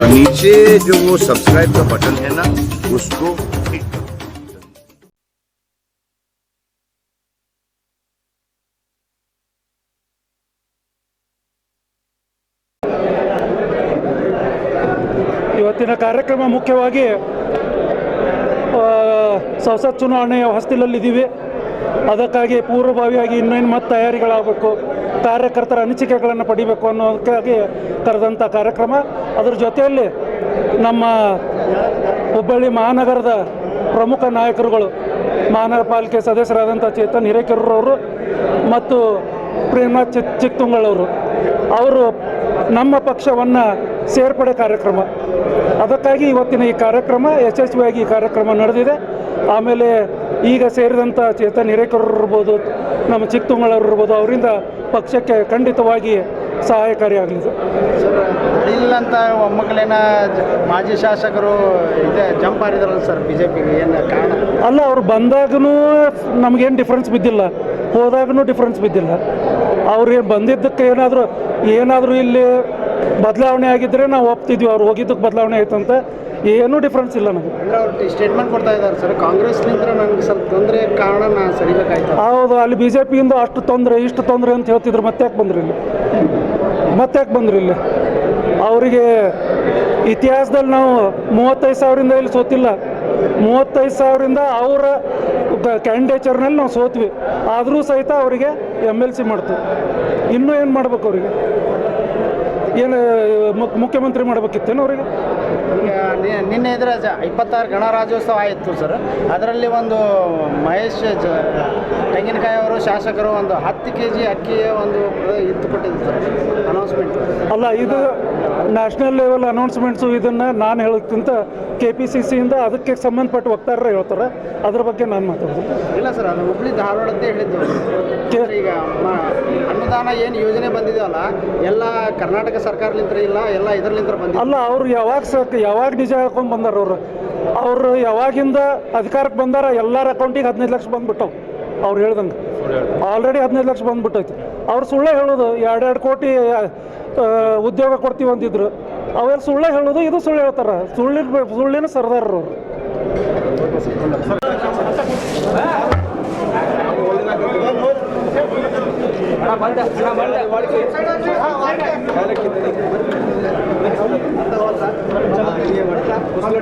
नीचे जो वो सब्सक्राइब का बटन है ना उसको क्लिक करो ಇವತ್ತಿನ ಕಾರ್ಯಕ್ರಮ ಮುಖ್ಯವಾಗಿ ಆ, ಸಂಸತ್ ಚುನಾವಣೆಯ ಹೊಸ್ತಿಲಲ್ಲಿದ್ದೀವಿ ಅದಕ್ಕಾಗಿ ಪೂರ್ವಭಾವಿಯಾಗಿ ಇನ್ನೇನು ಮತ್ತೆ ತಯಾರಿಗಳಾಗಬೇಕು ಕಾರ್ಯಕರ್ತರ ಅನಿಸಿಕೆಗಳನ್ನು ಪಡಿಬೇಕು ಅನ್ನೋದಕ್ಕಾಗಿ ಕರೆದಂಥ ಕಾರ್ಯಕ್ರಮ. ಅದರ ಜೊತೆಯಲ್ಲಿ ನಮ್ಮ ಹುಬ್ಬಳ್ಳಿ ಮಹಾನಗರದ ಪ್ರಮುಖ ನಾಯಕರುಗಳು ಮಹಾನಗರ ಪಾಲಿಕೆ ಸದಸ್ಯರಾದಂಥ ಚೇತನ್ ಹಿರೇಕೆರೂರವರು ಮತ್ತು ಪ್ರೇಮನಾಥ್ ಚಿತ್, ಚಿತ್ತುಂಗಳವರು, ಅವರು ನಮ್ಮ ಪಕ್ಷವನ್ನು ಸೇರ್ಪಡೆ ಕಾರ್ಯಕ್ರಮ. ಅದಕ್ಕಾಗಿ ಇವತ್ತಿನ ಈ ಕಾರ್ಯಕ್ರಮ ಯಶಸ್ವಿಯಾಗಿ ಈ ಕಾರ್ಯಕ್ರಮ ನಡೆದಿದೆ. ಆಮೇಲೆ ಈಗ ಸೇರಿದಂಥ ಚೇತನ್ ಹಿರೇಕರ್ ಇರ್ಬೋದು ನಮ್ಮ ಚಿಕ್ಕತುಂಗಳವ್ರು ಇರ್ಬೋದು ಅವರಿಂದ ಪಕ್ಷಕ್ಕೆ ಖಂಡಿತವಾಗಿ ಸಹಾಯಕಾರಿಯಾಗಲಿದೆ. ಸರ್ ಇಲ್ಲ ಅಂತ ಒಮ್ಮಕ್ಕಳೇನ ಮಾಜಿ ಶಾಸಕರು ಇದೆ ಜಂಪ್ ಹಾರಿದಾರಲ್ಲ ಸರ್ ಬಿ ಜೆ ಪಿಗೆ ಏನು ಕಾರಣ? ಅಲ್ಲ ಅವ್ರು ಬಂದಾಗೂ ನಮಗೇನು ಡಿಫ್ರೆನ್ಸ್ ಬಿದ್ದಿಲ್ಲ. ಹೋದಾಗೂ ಡಿಫ್ರೆನ್ಸ್ ಬಿದ್ದಿಲ್ಲ. ಅವ್ರು ಏನು ಬಂದಿದ್ದಕ್ಕೆ ಏನಾದರೂ ಏನಾದರೂ ಇಲ್ಲಿ ಬದಲಾವಣೆ ಆಗಿದ್ದರೆ ನಾವು ಒಪ್ತಿದ್ವಿ ಅವ್ರು ಹೋಗಿದ್ದಕ್ಕೆ ಬದಲಾವಣೆ ಆಯ್ತು ಅಂತ ಏನೂ ಡಿಫ್ರೆನ್ಸ್ ಇಲ್ಲ ನಮಗೆ. ಅವ್ರು ಸ್ಟೇಟ್ಮೆಂಟ್ ಕೊಡ್ತಾ ಇದ್ದಾರೆ ಸರ್ ಕಾಂಗ್ರೆಸ್ನಿಂದ ನನಗೆ ಸ್ವಲ್ಪ ತೊಂದರೆ ಕಾರಣ ನಾನು ಸರಿಬೇಕಾಯ್ತು. ಹೌದು ಅಲ್ಲಿ ಬಿ ಜೆ ಪಿಯಿಂದ ಅಷ್ಟು ತೊಂದರೆ ಇಷ್ಟು ತೊಂದರೆ ಅಂತ ಹೇಳ್ತಿದ್ರು. ಮತ್ತೆ ಯಾಕೆ ಬಂದ್ರಿ ಇಲ್ಲಿ? ಮತ್ತೆ ಯಾಕೆ ಬಂದ್ರಿ ಇಲ್ಲಿ? ಅವರಿಗೆ ಇತಿಹಾಸದಲ್ಲಿ ನಾವು ಮೂವತ್ತೈದು ಸಾವಿರದಿಂದ ಇಲ್ಲಿ ಸೋತಿಲ್ಲ. ಮೂವತ್ತೈದು ಸಾವಿರದಿಂದ ಅವರ ಕ್ಯಾಂಡಿಡೇಚರ್ನಲ್ಲಿ ನಾವು ಸೋತ್ವಿ. ಆದರೂ ಸಹಿತ ಅವರಿಗೆ ಎಂ ಎಲ್ ಸಿ ಮಾಡ್ತು. ಇನ್ನೂ ಏನು ಮಾಡ್ಬೇಕು ಅವರಿಗೆ? ಏನು ಮುಖ್ಯ ಮುಖ್ಯಮಂತ್ರಿ ಮಾಡಬೇಕಿತ್ತೇನು ಅವರಿಗೆ? ನಿನ್ನೆ ಇದ್ರೆ ಇಪ್ಪತ್ತಾರು ಗಣರಾಜ್ಯೋತ್ಸವ ಆಯಿತು ಸರ್. ಅದರಲ್ಲಿ ಒಂದು ಮಹೇಶ್ ಜ ತೆಂಗಿನಕಾಯಿ ಅವರು ಶಾಸಕರು ಒಂದು ಹತ್ತು ಕೆ ಜಿ ಅಕ್ಕಿಯ ಒಂದು ಇತ್ತು ಕೊಟ್ಟಿದ್ದು ಸರ್ ಅನೌನ್ಸ್ಮೆಂಟ್ ಅಲ್ಲ ಇದು ನ್ಯಾಷನಲ್ ಲೆವೆಲ್ ಅನೌನ್ಸ್ಮೆಂಟ್ಸು ಇದನ್ನು ನಾನು ಹೇಳೋಕ್ಕಿಂತ ಕೆ ಪಿ ಸಿ ಸಿಯಿಂದ ಅದಕ್ಕೆ ಸಂಬಂಧಪಟ್ಟ ವಕ್ತಾರರು ಹೇಳ್ತಾರೆ. ಅದ್ರ ಬಗ್ಗೆ ನಾನು ಮಾತಾಡೋದು ಇಲ್ಲ ಸರ್ ಅದು ಹುಬ್ಳಿ ಧಾರವಾಡದ್ದೇ ಹೇಳಿದ್ದು. ಈಗ ಅನ್ನದಾನ ಅನುದಾನ ಏನು ಯೋಜನೆ ಬಂದಿದೆಯಲ್ಲ ಎಲ್ಲ ಕರ್ನಾಟಕ ಸರ್ಕಾರಲಿಂತ್ರ ಇಲ್ಲ, ಎಲ್ಲ ಇದರ್ಲಿಂತ್ರ ಬಂದಿದೆ. ಅಲ್ಲ, ಅವ್ರು ಯಾವಾಗ ಸಕ್ ಯಾವಾಗ ನಿಜ ಹೇಳ್ಕೊಂಡು ಬಂದಾರ ಅವರು? ಅವರು ಯಾವಾಗಿಂದ ಅಧಿಕಾರಕ್ಕೆ ಬಂದಾರ, ಎಲ್ಲರ ಅಕೌಂಟಿಗೆ ಹದಿನೈದು ಲಕ್ಷ ಬಂದ್ಬಿಟ್ಟವು. ಅವ್ರು ಹೇಳ್ದಂಗೆ. ಆಲ್ರೆಡಿ ಹದಿನೈದು ಲಕ್ಷ ಬಂದ್ಬಿಟ್ಟೈತಿ. ಅವ್ರು ಸುಳ್ಳೇ ಹೇಳೋದು, ಎರಡೆರಡು ಕೋಟಿ ಉದ್ಯೋಗ ಕೊಡ್ತೀವಿ ಅಂತಿದ್ರು ಅವೆಲ್ಲ ಸುಳ್ಳೇ ಹೇಳೋದು, ಇದು ಸುಳ್ಳು ಹೇಳ್ತಾರೆ. ಸುಳ್ಳಿನ ಸುಳ್ಳಿನ ಸರ್ದಾರರು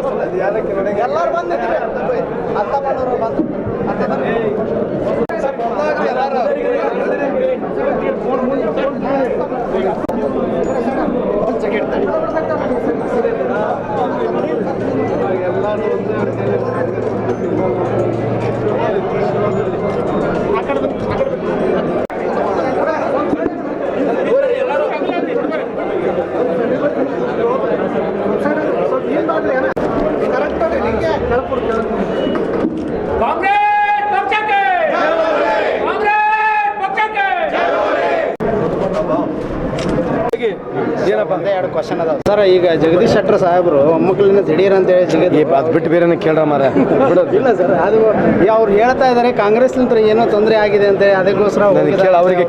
ಅವರು ಎಲ್ಲರೂ ಬಂದಿದ್ರು ಅತ್ತ ಬಂದವರು ಬಂದು ಅತ್ತ ಬನ್ನಿ. ಒಂದ್ second ತಡಿ. ಕಾಂಗ್ರೆಸ್ ಪಕ್ಷಕ್ಕೆ ಕಾಂಗ್ರೆಸ್ ಪಕ್ಷಕ್ಕೆ ಒಂದೇ ಎರಡು ಕ್ವಶನ್ ಅದಾವ. ಸರ್ ಈಗ ಜಗದೀಶ್ ಶೆಟ್ಟರ್ ಸಾಹೇಬರು ಮೊಮ್ಮಕ್ಕಳನ್ನ ದಿಢೀರ್ ಅಂತ ಹೇಳಿ ಜಗದೀಶ್ ಅದು ಬಿಟ್ಟು ಬೇರೆ ಕೇಳ್ರ ಮರ ಇಲ್ಲ ಸರ್ ಅದು ಅವ್ರು ಹೇಳ್ತಾ ಇದ್ದಾರೆ ಕಾಂಗ್ರೆಸ್ ನಂತರ ಏನೋ ತೊಂದರೆ ಆಗಿದೆ ಅಂತ ಅದಕ್ಕೋಸ್ಕರ ಕೇಳ ಅವರಿಗೆ.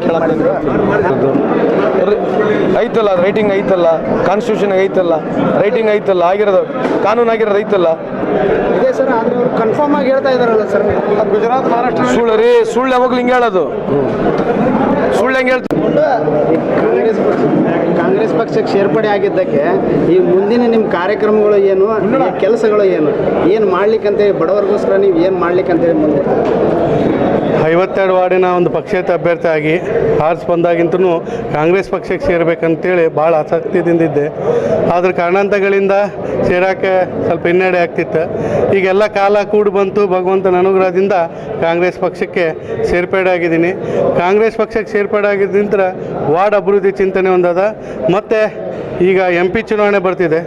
ಐತಲ್ಲ ರೈಟಿಂಗ್ ಐತಲ್ಲ ಕಾನ್ಸ್ಟಿಟ್ಯೂಷನ್ ಐತಲ್ಲ ರೈಟಿಂಗ್ ಐತಲ್ಲ ಆಗಿರೋದು ಕಾನೂನು ಆಗಿರೋದು ಐತಲ್ಲ. ಇದೇ ಸರ್ ಆದ್ರೆ ಅವ್ರು ಕನ್ಫರ್ಮ್ ಆಗಿ ಹೇಳ್ತಾ ಇದಾರಲ್ಲ ಸರ್. ಗುಜರಾತ್ ಮಹಾರಾಷ್ಟ್ರ ಸುಳ್ಳು ರೀ ಸುಳ್ಳು ಯಾವಾಗಲೂ ಹಿಂಗೆ ಹೇಳೋದು. ಸುಳ್ಳು ಹೆಂಗೆ ಹೇಳ್ತೀವಿ ಕಾಂಗ್ರೆಸ್ ಪಕ್ಷಕ್ಕೆ ಸೇರ್ಪಡೆ ಆಗಿದ್ದಕ್ಕೆ ಈ ಮುಂದಿನ ನಿಮ್ಮ ಕಾರ್ಯಕ್ರಮಗಳು ಏನು ಕೆಲಸಗಳು ಏನು ಏನು ಮಾಡ್ಲಿಕ್ಕಂತ ಬಡವರಿಗೋಸ್ಕರ ನೀವು ಏನು ಮಾಡ್ಲಿಕ್ಕಂತೇಳಿ ಮುಂದೆ? ಐವತ್ತೆರಡು ವಾರ್ಡಿನ ಒಂದು ಪಕ್ಷೇತರ ಅಭ್ಯರ್ಥಿ ಆಗಿ ಆರ್ಸ್ ಬಂದಾಗಿಂತೂ ಕಾಂಗ್ರೆಸ್ ಪಕ್ಷಕ್ಕೆ ಸೇರಬೇಕಂತೇಳಿ ಭಾಳ ಆಸಕ್ತಿದಿಂದಿದ್ದೆ ಆದ್ರೆ ಕಾರಣಾಂತಗಳಿಂದ ಸೇರೋಕ್ಕೆ ಸ್ವಲ್ಪ ಹಿನ್ನಡೆ ಆಗ್ತಿತ್ತು. ಈಗೆಲ್ಲ ಕಾಲ ಕೂಡಿ ಬಂತು ಭಗವಂತನ ಅನುಗ್ರಹದಿಂದ ಕಾಂಗ್ರೆಸ್ ಪಕ್ಷಕ್ಕೆ ಸೇರ್ಪಡೆ ಆಗಿದ್ದೀನಿ ಕಾಂಗ್ರೆಸ್ ಪಕ್ಷಕ್ಕೆ ಸೇರ್ಪಡೆ ಆಗಿದ್ದರಿಂದ ವಾರ್ಡ್ ಅಭಿವೃದ್ಧಿ ಚಿಂತನೆ ಒಂದದ. ಮತ್ತು ಈಗ ಎಂ ಪಿ ಚುನಾವಣೆ ಬರ್ತಿದೆ.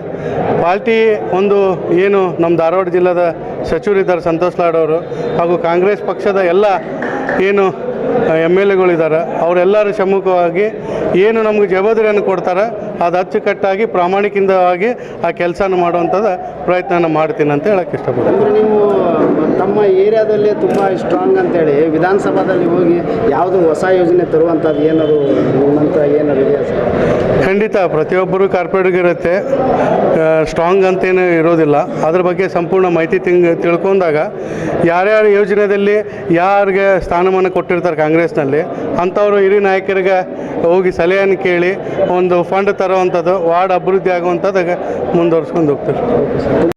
ಪಾರ್ಟಿ ಒಂದು ಏನು ನಮ್ಮ ಧಾರವಾಡ ಜಿಲ್ಲಾದ ಸಚಿವರಿದ್ದಾರೆ ಸಂತೋಷ್ ಲಾಡ್ ಅವರು ಹಾಗೂ ಕಾಂಗ್ರೆಸ್ ಪಕ್ಷದ ಎಲ್ಲ ಏನು ಎಂ ಎಲ್ ಎಗಳಿದ್ದಾರೆ ಅವರೆಲ್ಲರೂ ಸಮ್ಮುಖವಾಗಿ ಏನು ನಮಗೆ ಜವಾಬ್ದಾರಿಯನ್ನು ಕೊಡ್ತಾರೆ ಅದು ಅಚ್ಚುಕಟ್ಟಾಗಿ ಪ್ರಾಮಾಣಿಕವಾಗಿ ಆ ಕೆಲಸನ ಮಾಡುವಂಥದ್ದು ಪ್ರಯತ್ನ ಮಾಡ್ತೀನಿ ಅಂತ ಹೇಳಕ್ಕೆ ಇಷ್ಟಪಡ್ತೀನಿ. ಅಂದರೆ ನೀವು ನಮ್ಮ ಏರಿಯಾದಲ್ಲಿ ತುಂಬ ಸ್ಟ್ರಾಂಗ್ ಅಂತೇಳಿ ವಿಧಾನಸಭಾದಲ್ಲಿ ಹೋಗಿ ಯಾವುದು ಹೊಸ ಯೋಜನೆ ತರುವಂಥದ್ದು ಏನಾದ್ರು ನಿಮ್ಮಂತ ಏನಾದ್ರು ಇದೆಯಾ ಸರ್? ಖಂಡಿತ ಪ್ರತಿಯೊಬ್ಬರು ಕಾರ್ಪೊರೇಟ್ಗೆ ಇರುತ್ತೆ. ಸ್ಟ್ರಾಂಗ್ ಅಂತೇನು ಇರೋದಿಲ್ಲ. ಅದ್ರ ಬಗ್ಗೆ ಸಂಪೂರ್ಣ ಮಾಹಿತಿ ತಿಂಗ್ ತಿಳ್ಕೊಂಡಾಗ ಯಾರ್ಯಾರ ಯೋಜನೆಯಲ್ಲಿ ಯಾರಿಗೆ ಸ್ಥಾನಮಾನ ಕೊಟ್ಟಿರ್ತಾರೆ ಕಾಂಗ್ರೆಸ್ನಲ್ಲಿ ಅಂಥವರು ಹಿರಿಯ ನಾಯಕರಿಗೆ ಹೋಗಿ ಸಲಹೆಯನ್ನು ಕೇಳಿ ಒಂದು ಫಂಡ್ ತರುವಂಥದ್ದು ವಾರ್ಡ್ ಅಭಿವೃದ್ಧಿ ಆಗುವಂಥದ್ದು ಮುಂದುವರ್ಸ್ಕೊಂಡು ಹೋಗ್ತಾರೆ.